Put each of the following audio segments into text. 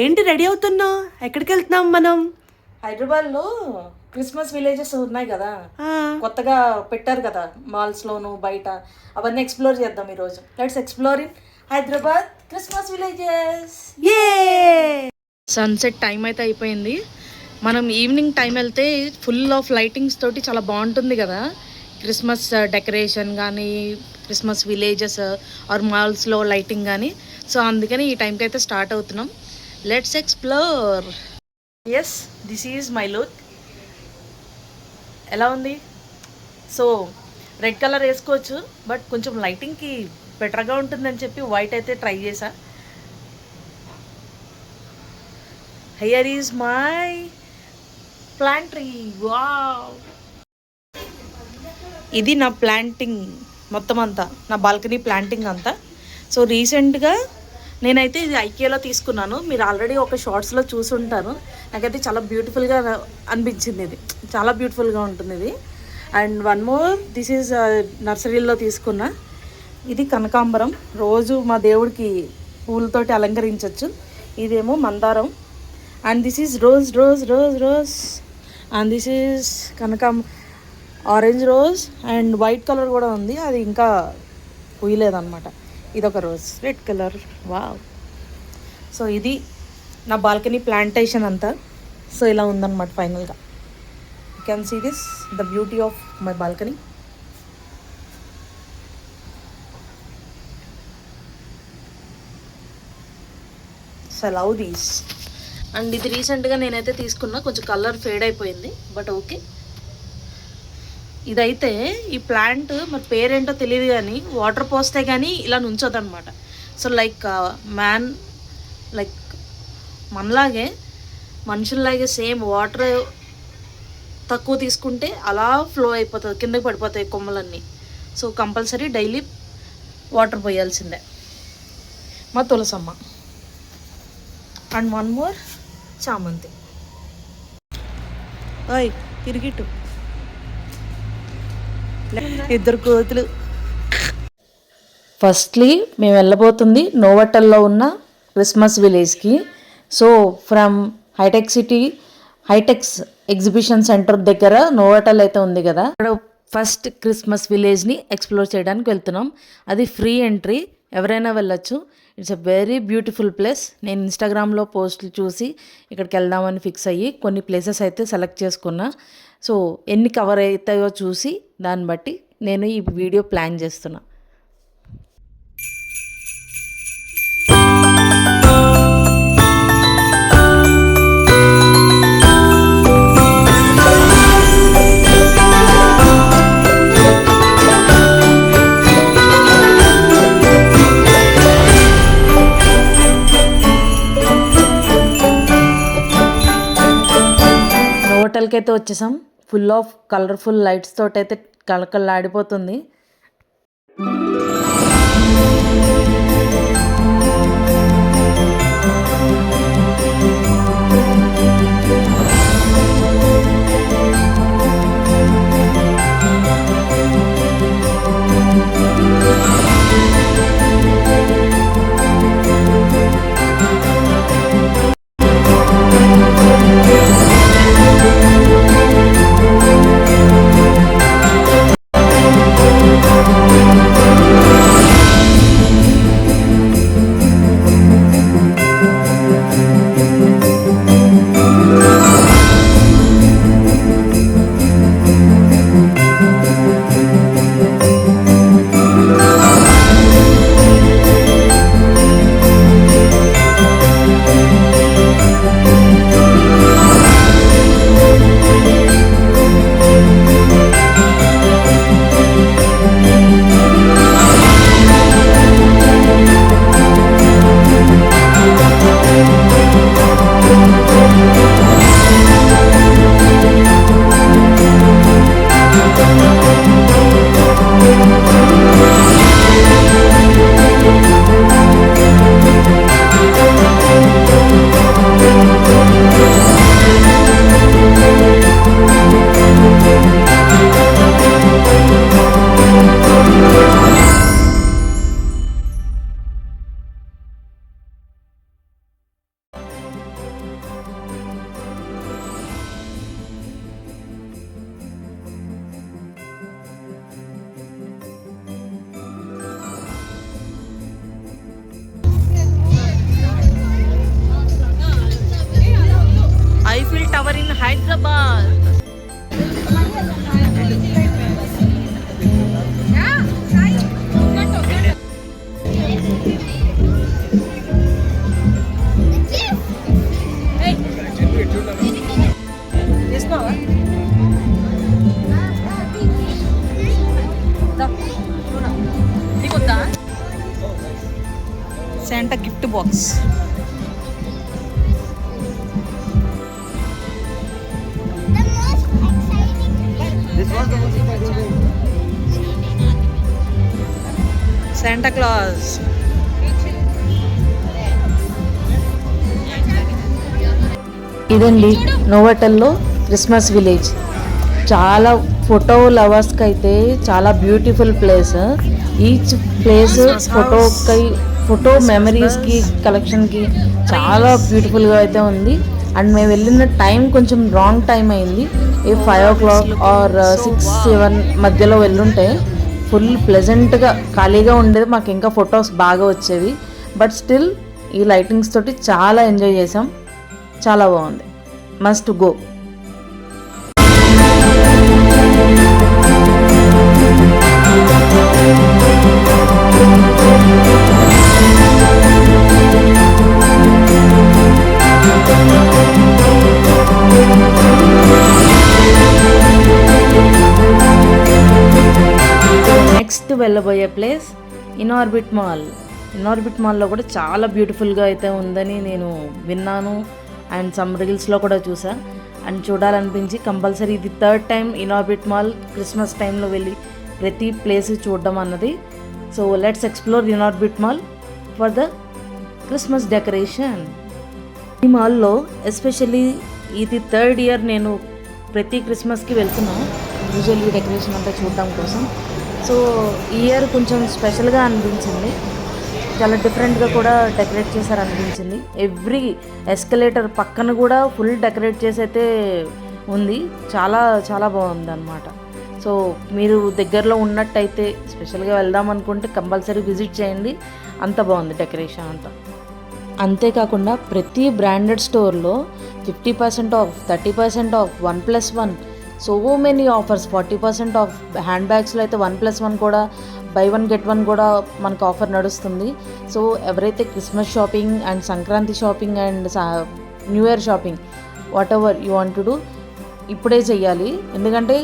ఏంటి రెడీ అవుతున్నావు ఎక్కడికి వెళ్తున్నాం మనం? హైదరాబాద్లో క్రిస్మస్ విలేజెస్ ఉన్నాయి కదా. కొత్తగా పెట్టారు కదా మాల్స్ లోను బయట. అవన్నీ ఎక్స్ప్లోర్ చేద్దాం ఈరోజు. Let's explore in Hyderabad Christmas villages. యే సన్సెట్ టైం అయితే అయిపోయింది. మనం ఈవినింగ్ టైం వెళ్తే ఫుల్ ఆఫ్ లైటింగ్స్ తోటి చాలా బాగుంటుంది కదా. క్రిస్మస్ డెకరేషన్ కానీ క్రిస్మస్ విలేజెస్ ఆర్ మాల్స్లో లైటింగ్ కానీ సో అందుకని ఈ టైంకి అయితే స్టార్ట్ అవుతున్నాం. Let's explore yes this is my look ఎలా ఉంది? సో రెడ్ కలర్ వేసుకోవచ్చు బట్ కొంచెం లైటింగ్కి బెటర్గా ఉంటుందని చెప్పి వైట్ అయితే ట్రై చేశా. హియర్ ఈజ్ మై ప్లాంట్రీ వా వావ్ ఇది నా ప్లాంటింగ్ మొత్తం అంతా నా బాల్కనీ ప్లాంటింగ్ అంతా. సో రీసెంట్గా నేనైతే ఇది ఐకేలో తీసుకున్నాను. మీరు ఆల్రెడీ ఒక షార్ట్స్లో చూసుంటారు. నాకైతే చాలా బ్యూటిఫుల్గా అనిపించింది ఇది. చాలా బ్యూటిఫుల్గా ఉంటుంది ఇది. And one more this is నర్సరీలో తీసుకున్న. ఇది కనకాంబరం. రోజు మా దేవుడికి పూలతోటి అలంకరించవచ్చు ఇదేమో మందారం. And this is rose rose rose rose. And this is Kanakamba orange rose. And white colour కూడా ఉంది. అది ఇంకా పూయలేదన్నమాట. ఇది ఒక rose. Red colour. Wow. So ఇది నా బాల్కనీ ప్లాంటేషన్ అంతా. సో ఇలా ఉందన్నమాట ఫైనల్గా. You can see this the beauty of my balcony so love these and ఇది రీసెంట్గా నేనైతే తీసుకున్నా. కొంచెం కలర్ ఫేడ్ అయిపోయింది బట్ ఓకే ఇదైతే ఈ ప్లాంట్ మరి పేరేంటో తెలియదు కానీ వాటర్ పోస్తే కానీ ఇలా నుంచోదు అనమాట సో లైక్ మ్యాన్ లైక్ మనలాగే మనుషుల్లాగే సేమ్ వాటర్ తక్కువ తీసుకుంటే అలా ఫ్లో అయిపోతుంది కిందకి పడిపోతాయి కొమ్మలన్నీ. సో కంపల్సరీ డైలీ వాటర్ పోయాల్సిందే. మా తులసమ్మ. అండ్ వన్ మోర్ చామంతి. ఓయ్ తిరిగిట్టు. ఇద్దరు కోతులు. ఫస్ట్లీ మేము వెళ్ళబోతుంది నోవటల్లో ఉన్న క్రిస్మస్ విలేజ్కి. సో ఫ్రమ్ హైటెక్ సిటీ హైటెక్స్ ఎగ్జిబిషన్ సెంటర్ దగ్గర నోవటల్ అయితే ఉంది కదా. అక్కడ ఫస్ట్ క్రిస్మస్ విలేజ్ని ఎక్స్ప్లోర్ చేయడానికి వెళ్తున్నాం. అది ఫ్రీ ఎంట్రీ ఎవరైనా వెళ్ళొచ్చు. It's a very beautiful place నేను ఇన్స్టాగ్రామ్లో పోస్టులు చూసి ఇక్కడికి వెళ్దామని ఫిక్స్ అయ్యి కొన్ని ప్లేసెస్ అయితే సెలెక్ట్ చేసుకున్నా. సో ఎన్ని కవర్ అవుతాయో చూసి దాన్ని బట్టి నేను ఈ వీడియో ప్లాన్ చేస్తున్నాను హోటల్కి అయితే వచ్చేసాం. ఫుల్ ఆఫ్ కలర్ఫుల్ లైట్స్ తోటి అయితే కలకల్లాడిపోతుంది శాంటా క్లాస్ ఇదండి నోవటల్లో క్రిస్మస్ విలేజ్. చాలా ఫోటో లవర్స్కి అయితే చాలా బ్యూటిఫుల్ ప్లేస్. ఈచ్ ప్లేస్ ఫోటోకి ఫోటో మెమరీస్కి కలెక్షన్కి చాలా బ్యూటిఫుల్గా అయితే ఉంది. అండ్ మేము వెళ్ళిన టైం కొంచెం రాంగ్ టైం అయింది. A five o'clock or six seven మధ్యలో వెళ్ళుంటే ఫుల్ ప్లెజెంట్గా ఖాళీగా ఉండేది. మాకు ఇంకా ఫొటోస్ బాగా వచ్చేవి. బట్ స్టిల్ ఈ లైటింగ్స్ తోటి చాలా ఎంజాయ్ చేసాం చాలా బాగుంది. మస్ట్ గో వెళ్ళబోయే ప్లేస్ ఇన్ఆర్బిట్ మాల్. ఇన్ఆర్బిట్ మాల్లో కూడా చాలా బ్యూటిఫుల్గా అయితే ఉందని నేను విన్నాను అండ్ సమ్ రీల్స్లో కూడా చూసా. అండ్ చూడాలనిపించి కంపల్సరీ ఇది third time Inorbit mall Christmas టైంలో వెళ్ళి ప్రతి ప్లేస్ చూడడం అన్నది. So let's explore Inorbit mall for the Christmas decoration. ఈ మాల్లో ఎస్పెషల్లీ ఇది థర్డ్ ఇయర్ నేను ప్రతి క్రిస్మస్కి వెళ్తున్నాను యూజువల్లీ డెకరేషన్ అంతా చూడడం కోసం. సో ఇయర్ కొంచెం స్పెషల్గా అనిపించింది. చాలా డిఫరెంట్గా కూడా డెకరేట్ చేశారు అనిపించింది. ఎవ్రీ ఎస్కలేటర్ పక్కన కూడా ఫుల్ డెకరేట్ చేసి అయితే ఉంది. చాలా చాలా బాగుంది అనమాట సో మీరు దగ్గరలో ఉన్నట్టయితే స్పెషల్గా వెళ్దాం అనుకుంటే కంపల్సరీ విజిట్ చేయండి. అంత బాగుంది డెకరేషన్ అంతా. అంతేకాకుండా ప్రతి బ్రాండెడ్ స్టోర్లో fifty percent off thirty percent off one plus one so many offers forty percent off hand బ్యాగ్స్లో అయితే వన్ ప్లస్ వన్ కూడా బై వన్ గెట్ వన్ కూడా మనకు ఆఫర్ నడుస్తుంది సో ఎవరైతే Christmas shopping and Sankranti shopping and new year shopping whatever you want to do ఇప్పుడే చెయ్యాలి. ఎందుకంటే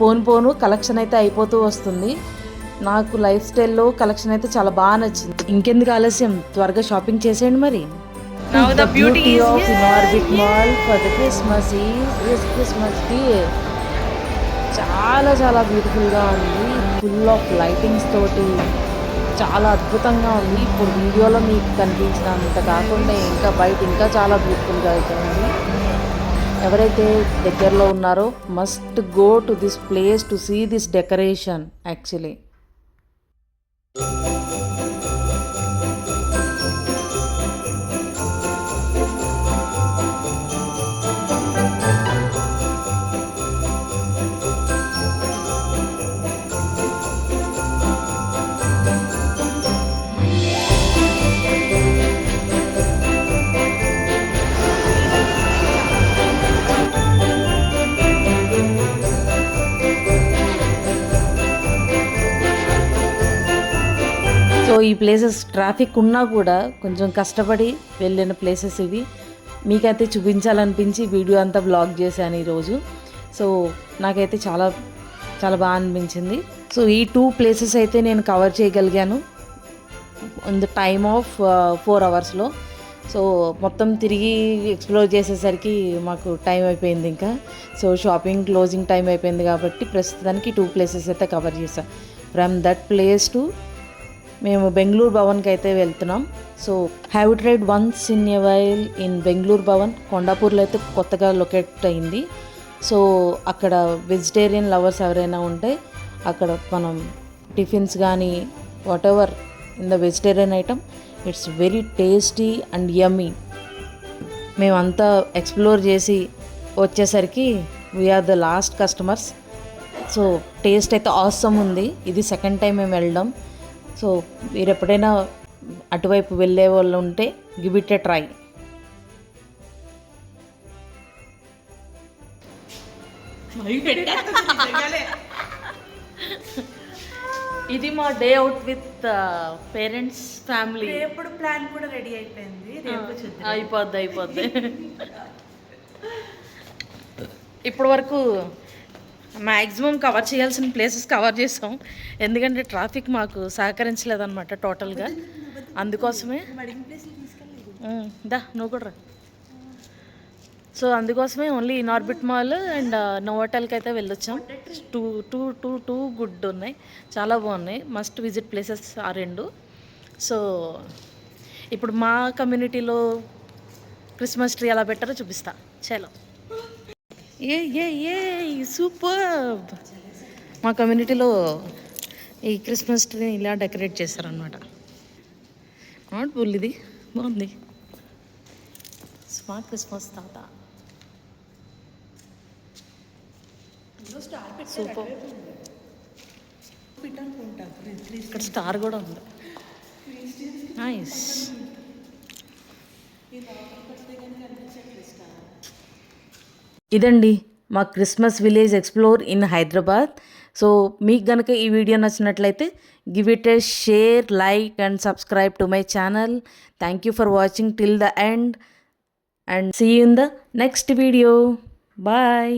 పోను పోను collection అయితే అయిపోతూ వస్తుంది. నాకు లైఫ్ స్టైల్లో కలెక్షన్ అయితే చాలా బాగా నచ్చింది. ఇంకెందుకు ఆలస్యం? త్వరగా షాపింగ్ చేసేయండి మరి. Now the beauty is of Inorbit mall for the Christmas is Christmas చాలా చాలా బ్యూటిఫుల్గా ఉంది. ఫుల్ ఆఫ్ లైటింగ్స్ తోటి చాలా అద్భుతంగా ఉంది. ఇప్పుడు వీడియోలో మీకు కనిపించినంత కాకుండా ఇంకా బయట ఇంకా చాలా బ్యూటిఫుల్గా అయితే ఉంది. ఎవరైతే దగ్గరలో ఉన్నారో must go to this place to see this decoration actually places traffic ఉన్నా కూడా కొంచెం కష్టపడి వెళ్ళిన ప్లేసెస్ ఇవి. మీకైతే చూపించాలనిపించి వీడియో అంతా బ్లాగ్ చేశాను ఈరోజు. సో నాకైతే చాలా చాలా బాగా అనిపించింది. సో ఈ టూ ప్లేసెస్ అయితే నేను కవర్ చేయగలిగాను in the time of four అవర్స్లో సో మొత్తం తిరిగి ఎక్స్ప్లోర్ చేసేసరికి మాకు టైం అయిపోయింది ఇంకా. సో షాపింగ్ క్లోజింగ్ టైం అయిపోయింది కాబట్టి ప్రస్తుతానికి టూ ప్లేసెస్ అయితే కవర్ చేశాను ఫ్రమ్ దట్ ప్లేస్ టు మేము బెంగళూరు భవన్కి అయితే వెళ్తున్నాం. So have tried once in a while in Bengaluru Bhavan? కొండాపూర్లో అయితే కొత్తగా లొకేట్ అయింది. సో అక్కడ వెజిటేరియన్ లవర్స్ ఎవరైనా ఉంటే అక్కడ మనం టిఫిన్స్ కానీ whatever in the vegetarian item it's very tasty and yummy మేమంతా ఎక్స్ప్లోర్ చేసి వచ్చేసరికి we are the last customers so taste అయితే ఆసమ్ ఉంది. ఇది సెకండ్ టైం మేము వెళ్ళడం. సో మీరు ఎప్పుడైనా అటువైపు వెళ్ళే వాళ్ళు ఉంటే గివ్ ఇట్ ఎ ట్రై. ఇది మా day out with parents family. రేపుడు plan కూడా రెడీ అయిపోయింది. అయిపోద్ది అయిపోద్ది. ఇప్పటి వరకు మ్యాక్సిమం కవర్ చేయాల్సిన ప్లేసెస్ కవర్ చేసాం. ఎందుకంటే ట్రాఫిక్ మాకు సహకరించలేదన్నమాట టోటల్గా. అందుకోసమే. దా నువ్వు కూడా రా. సో అందుకోసమే only Inorbit mall and uh, నోవోటల్కి అయితే వెళ్ళొచ్చాం. Too too too too good ఉన్నాయి. చాలా బాగున్నాయి. మస్ట్ విజిట్ ప్లేసెస్ ఆ రెండు. సో ఇప్పుడు మా కమ్యూనిటీలో క్రిస్మస్ ట్రీ ఎలా పెట్టారో చూపిస్తా. చలో. ఏ ఏ ఏ సూపర్. మా కమ్యూనిటీలో ఈ క్రిస్మస్ ట్రీని ఇలా డెకరేట్ చేశారనమాట నాట్ బుల్ ఇది. బాగుంది. స్మార్ట్ క్రిస్మస్ తాత. సూపర్. ఇక్కడ స్టార్ కూడా ఉంది. నైస్ ఇదండి మా Christmas village explore in Hyderabad. So మీకు కనుక ఈ వీడియో నచ్చినట్లయితే give it a share like and subscribe to my channel. Thank you for watching till the end and see in the next video. Bye.